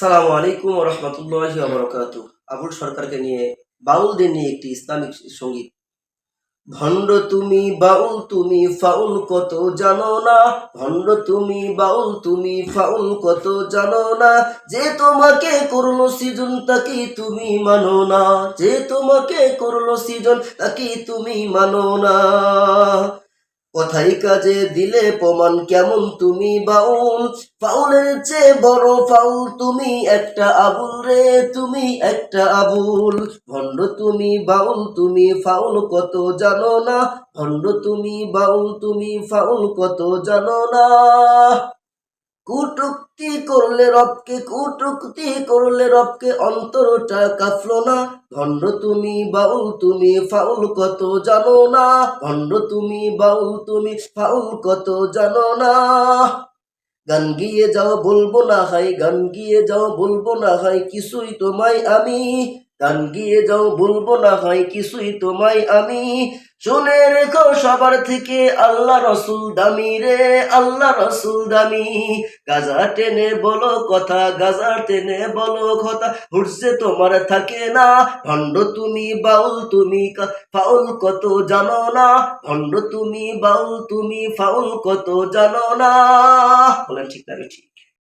সালামু আলাইকুম আবুল সরকারকে নিয়ে নিয়ে একটি ইসলামিক সংগীত। ভণ্ড তুমি বাউল, তুমি ফাউল, কত জানো না? ভণ্ড তুমি বাউল, তুমি ফাউল, কত জানো না? যে তোমাকে করল সৃজন তাকে তুমি মানো না? যে তোমাকে করল সৃজন তাকে তুমি মানো না? কথাই কাজে দিলে প্রমাণ কেমন তুমি বাউল? ফাউলের চেয়ে বড় ফাউল তুমি একটা আবুল রে, তুমি একটা আবুল। ভণ্ড তুমি বাউল, তুমি ফাউল কত জানো না? ভণ্ড তুমি বাউল, তুমি ফাউল কত জানো না? কুটুক্তি করলে রবকে, কুটুক্তি করলে রবকে, অন্তরটা কাফলো না। ভণ্ড তুমি বাউল, তুমি ফাউল, কত জানো না। ভণ্ড তুমি বাউল, তুমি ফাউল, কত জানো না। গান গিয়ে যাও, বলব না হাই, গান গিয়ে যাও, বলব না হাই, কিছুই তোমায় আমি। গান গিয়ে যাও, বলব না হাই, কিছুই তোমায় আমি। শুনে রেখো সবার থেকে আল্লাহ রসুল দামি রে, আল্লাহ রসুল দামি। গাজা টেনে বলো কথা, গাজা টেনে বলো কথা হুরসে তোমার থাকে না। ভণ্ড তুমি বাউল, তুমি ফাউল কত জানো না। ভণ্ড তুমি বাউল, তুমি ফাউল কত জানো না। বলেন ঠিক না ঠিক।